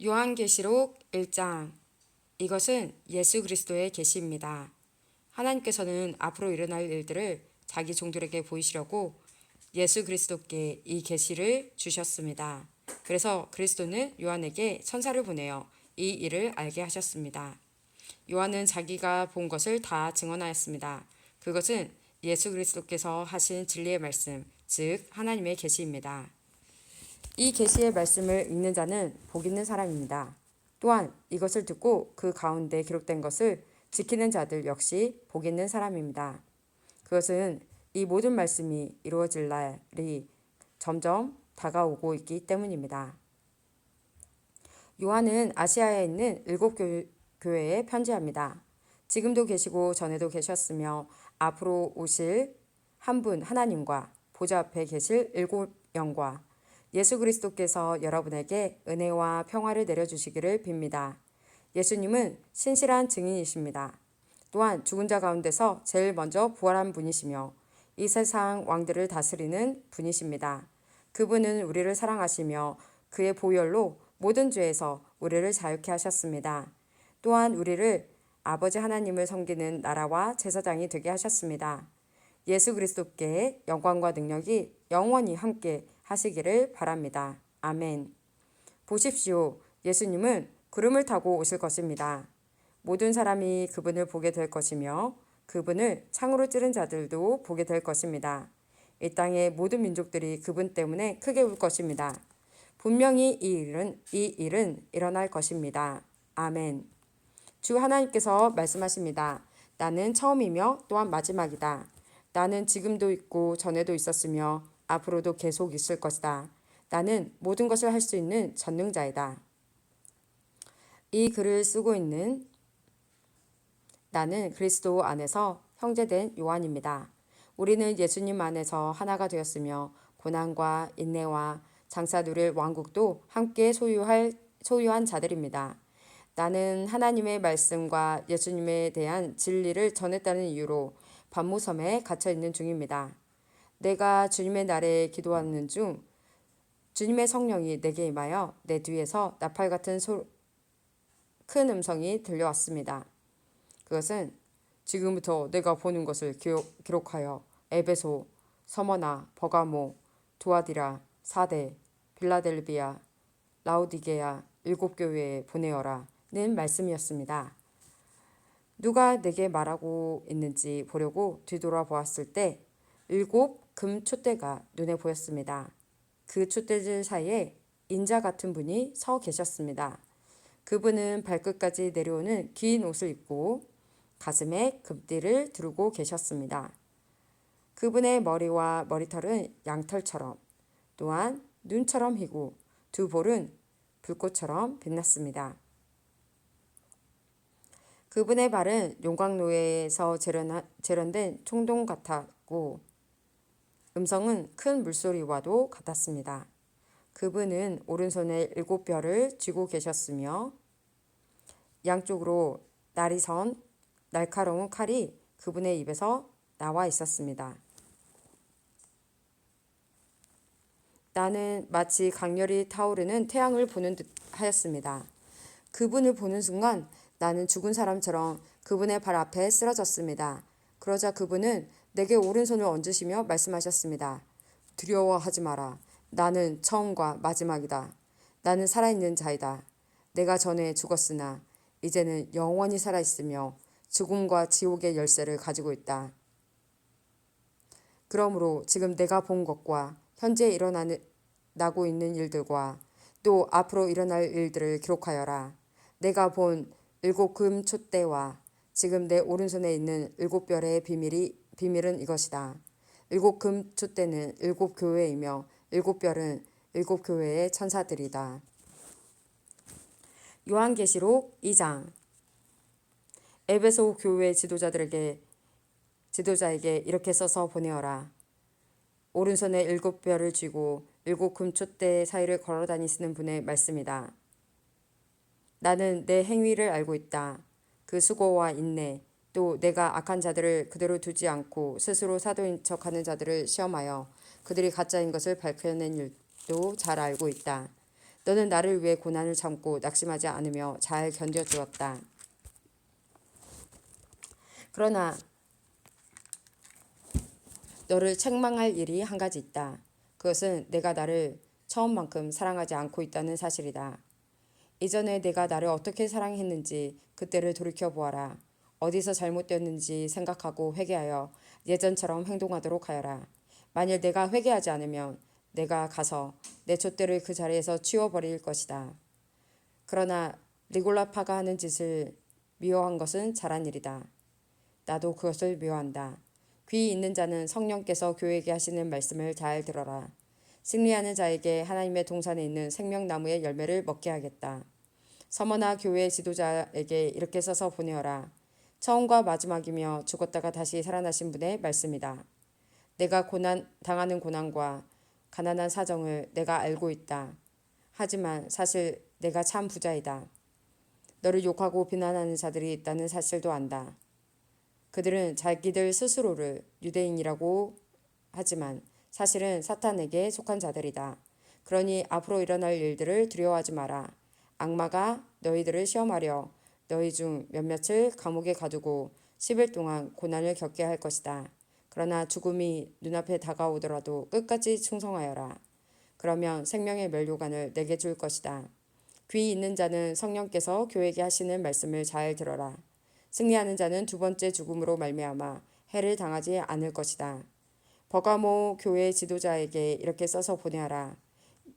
요한계시록 1장 이것은 예수 그리스도의 계시입니다. 하나님께서는 앞으로 일어날 일들을 자기 종들에게 보이시려고 예수 그리스도께 이 계시를 주셨습니다. 그래서 그리스도는 요한에게 천사를 보내어 이 일을 알게 하셨습니다. 요한은 자기가 본 것을 다 증언하였습니다. 그것은 예수 그리스도께서 하신 진리의 말씀, 즉 하나님의 계시입니다. 이 계시의 말씀을 읽는 자는 복 있는 사람입니다. 또한 이것을 듣고 그 가운데 기록된 것을 지키는 자들 역시 복 있는 사람입니다. 그것은 이 모든 말씀이 이루어질 날이 점점 다가오고 있기 때문입니다. 요한은 아시아에 있는 일곱 교회에 편지합니다. 지금도 계시고 전에도 계셨으며 앞으로 오실 한 분 하나님과 보좌 앞에 계실 일곱 영과 예수 그리스도께서 여러분에게 은혜와 평화를 내려주시기를 빕니다. 예수님은 신실한 증인이십니다. 또한 죽은 자 가운데서 제일 먼저 부활한 분이시며 이 세상 왕들을 다스리는 분이십니다. 그분은 우리를 사랑하시며 그의 보혈로 모든 죄에서 우리를 자유케 하셨습니다. 또한 우리를 아버지 하나님을 섬기는 나라와 제사장이 되게 하셨습니다. 예수 그리스도께 영광과 능력이 영원히 함께 하시기를 바랍니다. 아멘. 보십시오. 예수님은 구름을 타고 오실 것입니다. 모든 사람이 그분을 보게 될 것이며 그분을 창으로 찌른 자들도 보게 될 것입니다. 이 땅의 모든 민족들이 그분 때문에 크게 울 것입니다. 분명히 이 일은 이 일은 일어날 것입니다. 아멘. 주 하나님께서 말씀하십니다. 나는 처음이며 또한 마지막이다. 나는 지금도 있고 전에도 있었으며 앞으로도 계속 있을 것이다. 나는 모든 것을 할 수 있는 전능자이다. 이 글을 쓰고 있는 나는 그리스도 안에서 형제된 요한입니다. 우리는 예수님 안에서 하나가 되었으며 고난과 인내와 장사 누릴 왕국도 함께 소유할 소유한 자들입니다. 나는 하나님의 말씀과 예수님에 대한 진리를 전했다는 이유로 반무섬에 갇혀 있는 중입니다. 내가 주님의 날에 기도하는 중 주님의 성령이 내게 임하여 내 뒤에서 나팔 같은 소, 큰 음성이 들려왔습니다. 그것은 지금부터 내가 보는 것을 기록, 기록하여 에베소, 서머나, 버가모, 두아디라, 사대, 빌라델비아, 라우디게아 일곱 교회에 보내어라는 말씀이었습니다. 누가 내게 말하고 있는지 보려고 뒤돌아 보았을 때 일곱 금 촛대가 눈에 보였습니다. 그 촛대들 사이에 인자 같은 분이 서 계셨습니다. 그분은 발끝까지 내려오는 긴 옷을 입고 가슴에 금띠를 두르고 계셨습니다. 그분의 머리와 머리털은 양털처럼 또한 눈처럼 희고 두 볼은 불꽃처럼 빛났습니다. 그분의 발은 용광로에서 재련된 총동 같았고 음성은 큰 물소리와도 같았습니다. 그분은 오른손에 일곱 별을 쥐고 계셨으며 양쪽으로 날이 선 날카로운 칼이 그분의 입에서 나와 있었습니다. 나는 마치 강렬히 타오르는 태양을 보는 듯 하였습니다. 그분을 보는 순간 나는 죽은 사람처럼 그분의 발 앞에 쓰러졌습니다. 그러자 그분은 내게 오른손을 얹으시며 말씀하셨습니다. 두려워하지 마라. 나는 처음과 마지막이다. 나는 살아있는 자이다. 내가 전에 죽었으나 이제는 영원히 살아있으며 죽음과 지옥의 열쇠를 가지고 있다. 그러므로 지금 내가 본 것과 현재 일어나고 있는 일들과 또 앞으로 일어날 일들을 기록하여라. 내가 본 일곱 금 촛대와 지금 내 오른손에 있는 일곱 별의 비밀이 비밀은 이것이다. 일곱 금 촛대는 일곱 교회이며 일곱 별은 일곱 교회의 천사들이다. 요한계시록 2장 에베소 교회 지도자들에게 지도자에게 이렇게 써서 보내어라. 오른손에 일곱 별을 쥐고 일곱 금촛대 사이를 걸어 다니시는 분의 말씀이다. 나는 내 행위를 알고 있다. 그 수고와 인내, 또 내가 악한 자들을 그대로 두지 않고 스스로 사도인 척하는 자들을 시험하여 그들이 가짜인 것을 밝혀낸 일도 잘 알고 있다. 너는 나를 위해 고난을 참고 낙심하지 않으며 잘 견뎌 주었다. 그러나 너를 책망할 일이 한 가지 있다. 그것은 내가 나를 처음만큼 사랑하지 않고 있다는 사실이다. 이전에 내가 나를 어떻게 사랑했는지 그때를 돌이켜 보아라. 어디서 잘못되었는지 생각하고 회개하여 예전처럼 행동하도록 하여라. 만일 내가 회개하지 않으면 내가 가서 내 촛대를 그 자리에서 치워버릴 것이다. 그러나 리골라파가 하는 짓을 미워한 것은 잘한 일이다. 나도 그것을 미워한다. 귀 있는 자는 성령께서 교회에게 하시는 말씀을 잘 들어라. 승리하는 자에게 하나님의 동산에 있는 생명나무의 열매를 먹게 하겠다. 서머나 교회 지도자에게 이렇게 써서 보내어라. 처음과 마지막이며 죽었다가 다시 살아나신 분의 말씀이다. 내가 고난 당하는 고난과 가난한 사정을 내가 알고 있다. 하지만 사실 내가 참 부자이다. 너를 욕하고 비난하는 자들이 있다는 사실도 안다. 그들은 자기들 스스로를 유대인이라고 하지만 사실은 사탄에게 속한 자들이다. 그러니 앞으로 일어날 일들을 두려워하지 마라. 악마가 너희들을 시험하려 너희 중 몇몇을 감옥에 가두고 10일 동안 고난을 겪게 할 것이다. 그러나 죽음이 눈앞에 다가오더라도 끝까지 충성하여라. 그러면 생명의 멸류관을 내게 줄 것이다. 귀 있는 자는 성령께서 교회에게 하시는 말씀을 잘 들어라. 승리하는 자는 두 번째 죽음으로 말미암아 해를 당하지 않을 것이다. 버가모 교회 지도자에게 이렇게 써서 보내하라.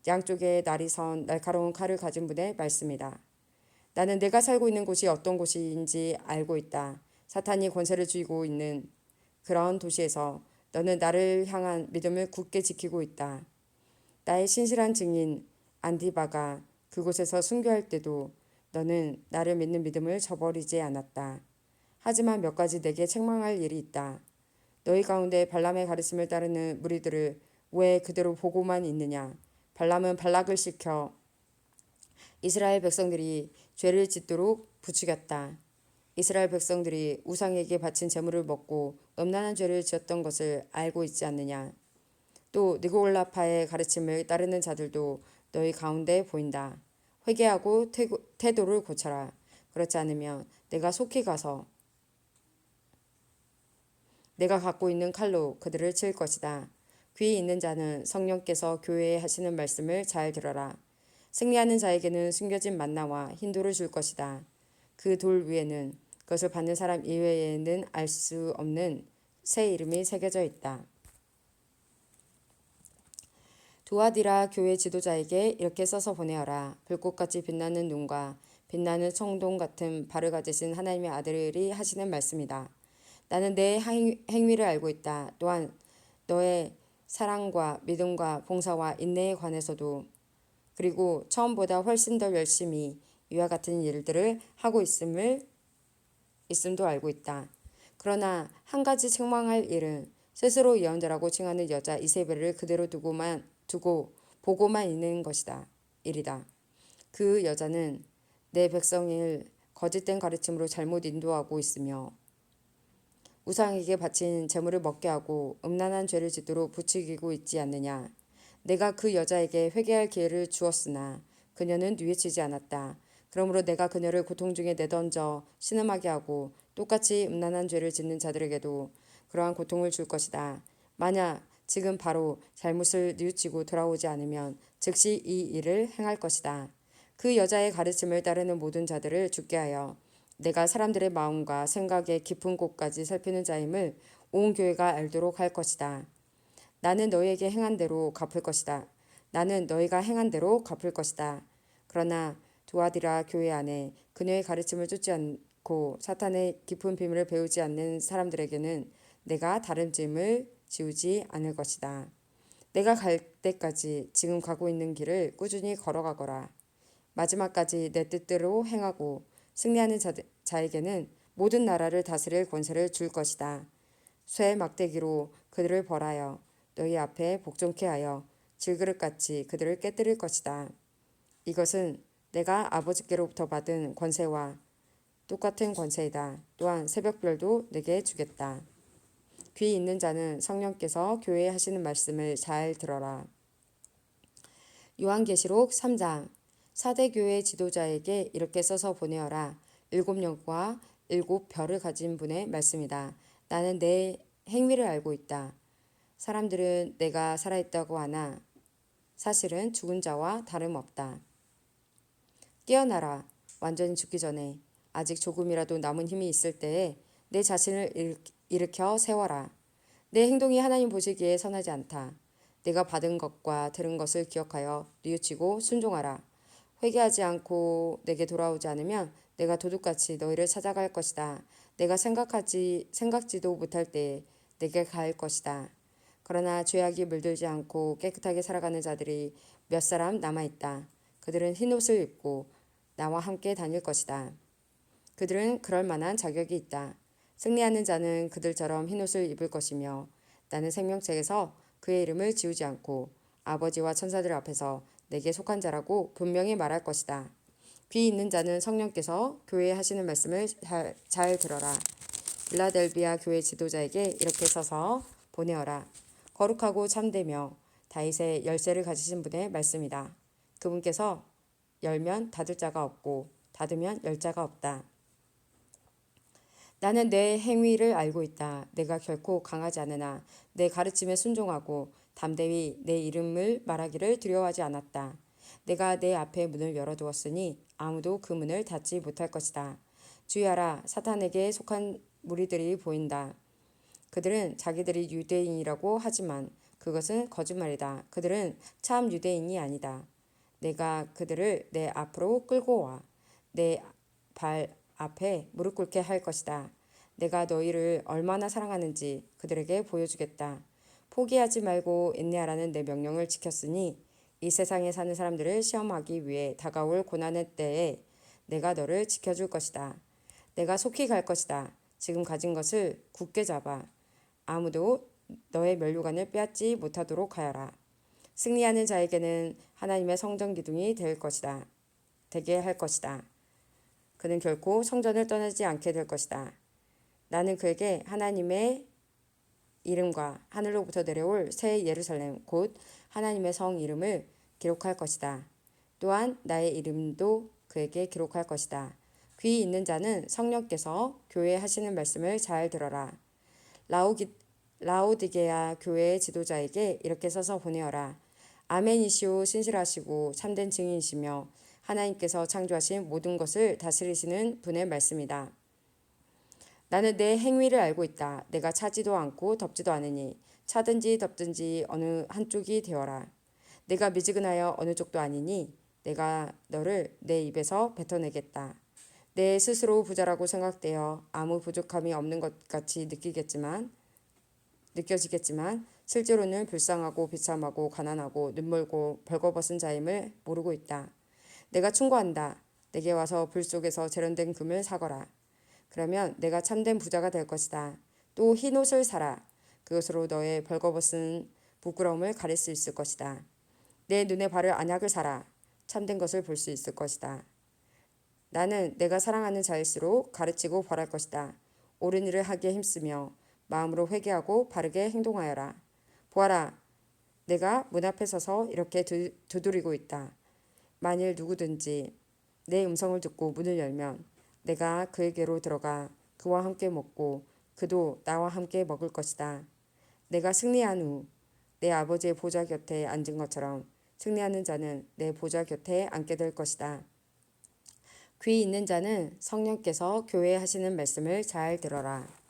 양쪽에 날이 선 날카로운 칼을 가진 분의 말씀이다. 나는 내가 살고 있는 곳이 어떤 곳인지 알고 있다. 사탄이 권세를 쥐고 있는 그런 도시에서 너는 나를 향한 믿음을 굳게 지키고 있다. 나의 신실한 증인 안디바가 그곳에서 순교할 때도 너는 나를 믿는 믿음을 저버리지 않았다. 하지만 몇 가지 내게 책망할 일이 있다. 너희 가운데 발람의 가르침을 따르는 무리들을 왜 그대로 보고만 있느냐? 발람은 발락을 시켜 이스라엘 백성들이 죄를 짓도록 부추겼다. 이스라엘 백성들이 우상에게 바친 제물을 먹고 음란한 죄를 지었던 것을 알고 있지 않느냐? 또 느골라파의 가르침을 따르는 자들도 너희 가운데 보인다. 회개하고 태도를 고쳐라. 그렇지 않으면 내가 속히 가서 내가 갖고 있는 칼로 그들을 칠 것이다. 귀 있는 자는 성령께서 교회에 하시는 말씀을 잘 들어라. 승리하는 자에게는 숨겨진 만나와 흰돌을 줄 것이다. 그 돌 위에는 그것을 받는 사람 이외에는 알 수 없는 새 이름이 새겨져 있다. 두아디라 교회 지도자에게 이렇게 써서 보내어라. 불꽃같이 빛나는 눈과 빛나는 청동 같은 발을 가지신 하나님의 아들이 하시는 말씀이다. 나는 내 행위를 알고 있다. 또한 너의 사랑과 믿음과 봉사와 인내에 관해서도 그리고 처음보다 훨씬 더 열심히 이와 같은 일들을 하고 있음을 있음도 알고 있다. 그러나 한 가지 책망할 일은 스스로 예언자라고 칭하는 여자 이세벨을 그대로 두고만 두고 보고만 있는 것이다. 일이다. 그 여자는 내 백성을 거짓된 가르침으로 잘못 인도하고 있으며 우상에게 바친 재물을 먹게 하고 음란한 죄를 짓도록 부추기고 있지 않느냐. 내가 그 여자에게 회개할 기회를 주었으나 그녀는 뉘우치지 않았다. 그러므로 내가 그녀를 고통 중에 내던져 신음하게 하고 똑같이 음란한 죄를 짓는 자들에게도 그러한 고통을 줄 것이다. 만약 지금 바로 잘못을 뉘우치고 돌아오지 않으면 즉시 이 일을 행할 것이다. 그 여자의 가르침을 따르는 모든 자들을 죽게 하여 내가 사람들의 마음과 생각의 깊은 곳까지 살피는 자임을 온 교회가 알도록 할 것이다. 나는 너희에게 행한 대로 갚을 것이다. 나는 너희가 행한 대로 갚을 것이다. 그러나 두아디라 교회 안에 그녀의 가르침을 쫓지 않고 사탄의 깊은 비밀을 배우지 않는 사람들에게는 내가 다름짐을 지우지 않을 것이다. 내가 갈 때까지 지금 가고 있는 길을 꾸준히 걸어가거라. 마지막까지 내 뜻대로 행하고 승리하는 자, 자에게는 모든 나라를 다스릴 권세를 줄 것이다. 쇠 막대기로 그들을 벌하여 너희 앞에 복종케 하여 질그릇같이 그들을 깨뜨릴 것이다. 이것은 내가 아버지께로부터 받은 권세와 똑같은 권세이다. 또한 새벽별도 내게 주겠다. 귀 있는 자는 성령께서 교회에 하시는 말씀을 잘 들어라. 요한계시록 3장 사대 교회 지도자에게 이렇게 써서 보내어라. 일곱 영과 일곱 별을 가진 분의 말씀이다. 나는 내 행위를 알고 있다. 사람들은 내가 살아있다고 하나 사실은 죽은 자와 다름없다. 깨어나라. 완전히 죽기 전에 아직 조금이라도 남은 힘이 있을 때에 내 자신을 일- 일으켜 세워라. 내 행동이 하나님 보시기에 선하지 않다. 내가 받은 것과 들은 것을 기억하여 뉘우치고 순종하라. 회개하지 않고 내게 돌아오지 않으면 내가 도둑같이 너희를 찾아갈 것이다. 내가 생각하지 생각지도 못할 때에 내게 갈 것이다. 그러나 죄악이 물들지 않고 깨끗하게 살아가는 자들이 몇 사람 남아 있다. 그들은 흰 옷을 입고 나와 함께 다닐 것이다. 그들은 그럴 만한 자격이 있다. 승리하는 자는 그들처럼 흰 옷을 입을 것이며 나는 생명책에서 그의 이름을 지우지 않고 아버지와 천사들 앞에서 내게 속한 자라고 분명히 말할 것이다. 귀 있는 자는 성령께서 교회에 하시는 말씀을 잘, 잘 들어라. 빌라델비아 교회 지도자에게 이렇게 써서 보내어라. 거룩하고 참되며 다윗의 열쇠를 가지신 분의 말씀이다. 그분께서 열면 닫을 자가 없고 닫으면 열 자가 없다. 나는 내 행위를 알고 있다. 내가 결코 강하지 않으나 내 가르침에 순종하고 담대히 내 이름을 말하기를 두려워하지 않았다. 내가 내 앞에 문을 열어두었으니 아무도 그 문을 닫지 못할 것이다. 주의하라 사탄에게 속한 무리들이 보인다. 그들은 자기들이 유대인이라고 하지만 그것은 거짓말이다. 그들은 참 유대인이 아니다. 내가 그들을 내 앞으로 끌고 와. 내 발 앞에 무릎 꿇게 할 것이다. 내가 너희를 얼마나 사랑하는지 그들에게 보여주겠다. 포기하지 말고 인내하라는 내 명령을 지켰으니 이 세상에 사는 사람들을 시험하기 위해 다가올 고난의 때에 내가 너를 지켜줄 것이다. 내가 속히 갈 것이다. 지금 가진 것을 굳게 잡아. 아무도 너의 면류관을 빼앗지 못하도록 하여라. 승리하는 자에게는 하나님의 성전 기둥이 될 것이다. 되게 할 것이다. 그는 결코 성전을 떠나지 않게 될 것이다. 나는 그에게 하나님의 이름과 하늘로부터 내려올 새 예루살렘 곧 하나님의 성 이름을 기록할 것이다. 또한 나의 이름도 그에게 기록할 것이다. 귀 있는 자는 성령께서 교회에 하시는 말씀을 잘 들어라. 라오기, 라오디게아 교회의 지도자에게 이렇게 써서 보내어라. 아멘이시오 신실하시고 참된 증인이시며 하나님께서 창조하신 모든 것을 다스리시는 분의 말씀이다. 나는 내 행위를 알고 있다. 내가 차지도 않고 덥지도 않으니 차든지 덥든지 어느 한쪽이 되어라. 내가 미지근하여 어느 쪽도 아니니 내가 너를 내 입에서 뱉어내겠다. 내 스스로 부자라고 생각되어 아무 부족함이 없는 것 같이 느끼겠지만 느껴지겠지만 실제로는 불쌍하고 비참하고 가난하고 눈멀고 벌거벗은 자임을 모르고 있다. 내가 충고한다. 내게 와서 불 속에서 재련된 금을 사거라. 그러면 내가 참된 부자가 될 것이다. 또 흰 옷을 사라. 그것으로 너의 벌거벗은 부끄러움을 가릴 수 있을 것이다. 내 눈에 바를 안약을 사라. 참된 것을 볼 수 있을 것이다. 나는 내가 사랑하는 자일수록 가르치고 벌할 것이다. 옳은 일을 하기에 힘쓰며 마음으로 회개하고 바르게 행동하여라. 보아라, 내가 문 앞에 서서 이렇게 두, 두드리고 있다. 만일 누구든지 내 음성을 듣고 문을 열면 내가 그에게로 들어가 그와 함께 먹고 그도 나와 함께 먹을 것이다. 내가 승리한 후 내 아버지의 보좌 곁에 앉은 것처럼 승리하는 자는 내 보좌 곁에 앉게 될 것이다. 귀 있는 자는 성령께서 교회에 하시는 말씀을 잘 들어라.